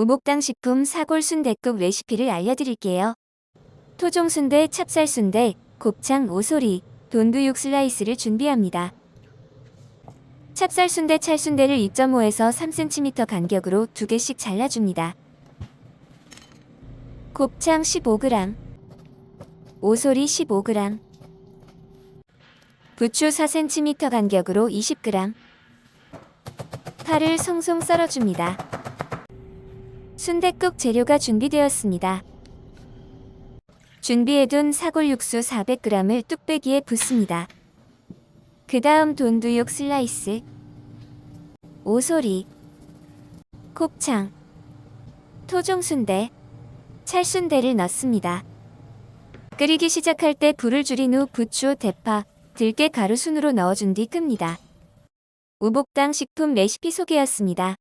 우복당 식품 사골 순댓국 레시피를 알려드릴게요. 토종 순대, 찹쌀 순대, 곱창, 오소리, 돈두육 슬라이스를 준비합니다. 찹쌀 순대, 찰순대를 2.5에서 3cm 간격으로 2개씩 잘라줍니다. 곱창 15g, 오소리 15g, 부추 4cm 간격으로 20g, 파를 송송 썰어줍니다. 순댓국 재료가 준비되었습니다. 준비해둔 사골 육수 400g을 뚝배기에 붓습니다. 그 다음 돈두육 슬라이스, 오소리, 곱창, 토종순대, 찰순대를 넣습니다. 끓이기 시작할 때 불을 줄인 후 부추, 대파, 들깨 가루 순으로 넣어준 뒤 끕니다. 우복당 식품 레시피 소개였습니다.